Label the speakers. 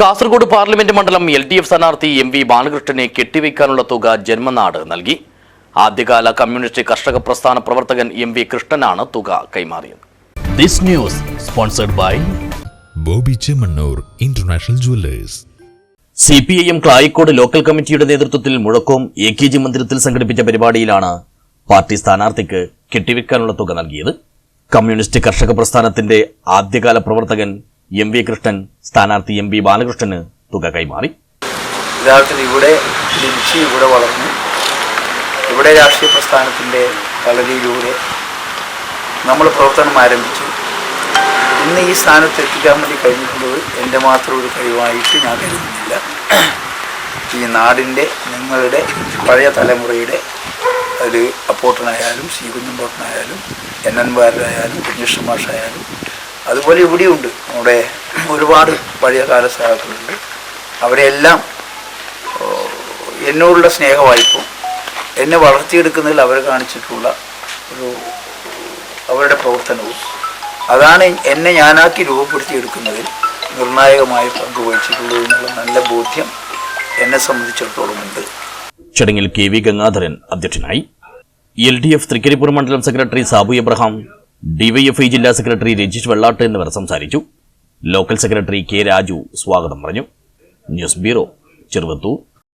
Speaker 1: Kasaragod parliament മണ്ഡലം L D F സ്ഥാനാർത്ഥി M V ബാലകൃഷ്ണനെ കെട്ടിവയ്ക്കാനുള്ള തുക ജന്മനാട് നൽകി. ആദ്യകാല കമ്മ്യൂണിസ്റ്റ് കർഷക പ്രസ്ഥാന പ്രവർത്തകൻ എം വി കൃഷ്ണനാണ് തുക കൈമാറിയത്. This news sponsored by
Speaker 2: Bobby Chemmanur international jewellers.
Speaker 1: C P I M Klayikode local കമ്മിറ്റിയുടെ നേതൃത്വത്തിൽ മുഴക്കോം എ കെ ജി മന്ദിരത്തിൽ സംഘടിപ്പിച്ച പരിപാടിയിലാണ് പാർട്ടി സ്ഥാനാർത്ഥിക്ക് കെട്ടിവെക്കാനുള്ള തുക നൽകിയത്. കമ്മ്യൂണിസ്റ്റ് കർഷക പ്രസ്ഥാനത്തിന്റെ ആദ്യകാല പ്രവർത്തകൻ എം വി കൃഷ്ണൻ സ്ഥാനാർത്ഥി എം വി ബാലകൃഷ്ണന് തുക കൈമാറി.
Speaker 3: ഇവിടെ ഇവിടെ വളർന്നു. ഇവിടെ രാഷ്ട്രീയ പ്രസ്ഥാനത്തിന്റെ കളരിയിലൂടെ നമ്മൾ പ്രവർത്തനം ആരംഭിച്ചു. ഇന്ന് ഈ സ്ഥാനത്ത് എത്തിക്കാൻ വേണ്ടി കഴിഞ്ഞിട്ടുള്ളത് എന്റെ മാത്രം ഒരു കഴിവായിട്ട് ഞാൻ കരുതുന്നില്ല. ഈ നാടിന്റെ നിങ്ങളുടെ പഴയ തലമുറയുടെ ഒരു അപ്പോട്ടനായാലും സി കുഞ്ഞമ്പോട്ടനായാലും എൻ എൻ വാരനായാലും കുഞ്ഞിഷ്ണ മാഷായാലും അതുപോലെ ഇവിടെയുണ്ട്. നമ്മുടെ ഒരുപാട് പഴയകാല സഹാക്കളുണ്ട് അവരെല്ലാം എന്നോടുള്ള സ്നേഹവായ്പും എന്നെ വളർത്തിയെടുക്കുന്നതിൽ അവർ കാണിച്ചിട്ടുള്ള ഒരു അവരുടെ പ്രവർത്തനവും അതാണ് എന്നെ ഞാനാക്കി രൂപപ്പെടുത്തിയെടുക്കുന്നതിൽ നിർണായകമായ പങ്ക് വഹിച്ചിട്ടുള്ളത് എന്നുള്ള നല്ല ബോധ്യം എന്നെ സംബന്ധിച്ചിടത്തോളം ഉണ്ട്.
Speaker 1: ചടങ്ങിൽ കെ വി ഗംഗാധരൻ അധ്യക്ഷനായി. എൽ ഡി എഫ് തൃക്കരിപ്പൂർ മണ്ഡലം സെക്രട്ടറി സാബു എബ്രഹാം ഡിവൈഎഫ്ഐ ജില്ലാ സെക്രട്ടറി രജിഷ് വെള്ളാട്ട് എന്നിവർ സംസാരിച്ചു. ലോക്കൽ സെക്രട്ടറി കെ രാജു സ്വാഗതം പറഞ്ഞു. News bureau Cheruvathur.